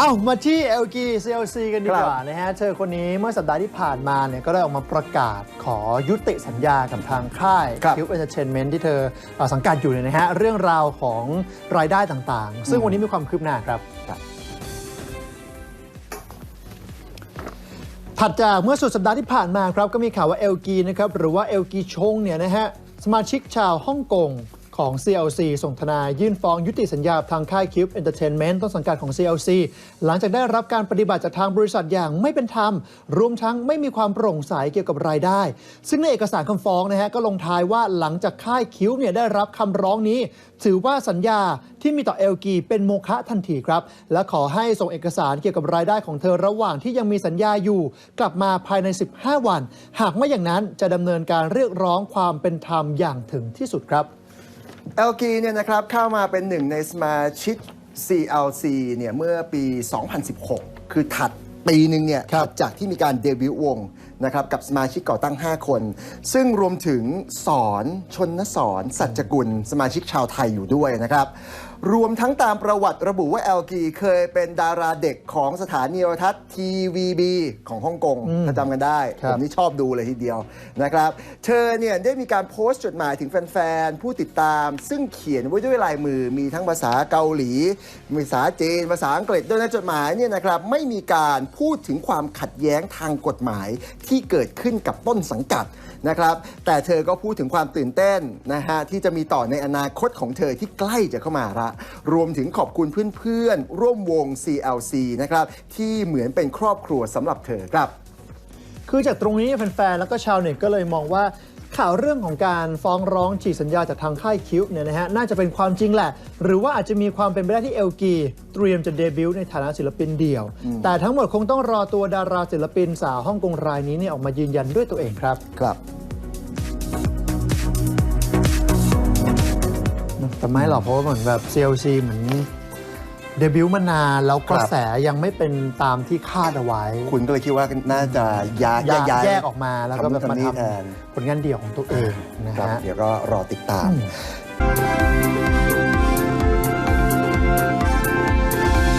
เอามาที่ LG CLC กันดีกว่านะฮะ เธอคนนี้เมื่อสัปดาห์ที่ผ่านมาเนี่ยก็ได้ออกมาประกาศขอยุติสัญญากับทางค่ายครับ Cube Entertainment ที่เธอเอ่อสังกัดอยู่เนี่ยนะฮะ เรื่องราวของรายได้ต่างๆ ซึ่งวันนี้มีความคืบหน้าครับถัดจากเมื่อสุดสัปดาห์ที่ผ่านมาครับก็มีข่าวว่าเอลกีนะครับหรือว่าเอลกีชงเนี่ยนะฮะสมาชิกชาวฮ่องกง ของ CLC ส่งทนายยื่นฟ้องยุติสัญญาทางค่าย Cube Entertainment ต้นสังกัดของ CLC หลังจากได้รับการปฏิบัติจากทางบริษัทอย่างไม่เป็นธรรม รวมทั้งไม่มีความโปร่งใสเกี่ยวกับรายได้ ซึ่งในเอกสารคำฟ้องนะฮะก็ลงท้ายว่าหลังจากค่าย Cube เนี่ยได้รับคำร้องนี้ ถือว่าสัญญาที่มีต่อเอลกีเป็นโมฆะทันทีครับ และขอให้ส่งเอกสารเกี่ยวกับรายได้ของเธอระหว่างที่ยังมีสัญญาอยู่ กลับมาภายใน 15 วัน หากไม่อย่างนั้นจะดำเนินการเรียกร้องความเป็นธรรมอย่างถึงที่สุดครับ LG เนี่ยนะครับเข้ามาเป็นหนึ่งในสมาชิก CLC เนี่ยเมื่อปี 2016 คือถัดปีหนึ่งเนี่ยครับถัดจากที่มีการเดบิวต์วงนะครับกับสมาชิกก่อตั้ง 5 คน ซึ่งรวมถึงสอนชนสอนสัจจกุล สมาชิกชาวไทยอยู่ด้วยนะครับ รวมทั้งตามประวัติระบุว่า LG เคยเป็นดาราเด็กของสถานีโทรทัศน์ TVB ของฮ่องกงถ้าจำกันได้ ครัผบมนี่ชอบดูเลยทีเดียวนะครับ เธอเนี่ยได้มีการโพสต์จดหมายถึงแฟนๆ ผู้ติดตาม ซึ่งเขียนไว้ด้วยลายมือมีทั้งภาษาเกาหลีภาษาจีนภาษาอังกฤษด้วยในจดหมายเนี่ยนะครับไม่มีการพูดถึงความขัดแย้งทางกฎหมายที่เกิดขึ้นกับต้นสังกัดนะครับ แต่เธอก็พูดถึงความตื่นเต้นนะฮะที่จะมีต่อในอนาคตของเธอที่ใกล้จะเข้ามาละรวมถึงขอบคุณเพื่อนๆ ร่วมวง CLC นะครับ ที่เหมือนเป็นครอบครัวสำหรับเธอครับ คือจากตรงนี้แฟนๆ แล้วก็ชาวเน็ตก็เลยมองว่าข่าวเรื่องของการฟ้องร้องฉีกสัญญาจากทางค่ายคิวเนี่ยนะฮะน่าจะเป็นความจริงแหละ หรือว่าอาจจะมีความเป็นไปได้ที่เอลกีเตรียมจะเดบิวต์ในฐานะศิลปินเดี่ยว แต่ทั้งหมดคงต้องรอตัวดาราศิลปินสาวฮ่องกงรายนี้เนี่ยออกมายืนยันด้วยตัวเองครับครับ แต่ไม่หรอกเพราะว่าเหมือนแบบ CLC เหมือนเดบิวต์มานานแล้วกระแสยังไม่เป็นตามที่คาดเอาไว้ คุณก็เลยคิดว่าน่าจะย้ายแยกย้ายแยกออกมาแล้วก็แบบทำมานู่นททำนี่แทนำผลงานเดี่ยวของตัวเองนะครับฮะเดี๋ยวก็รอติดตามอืม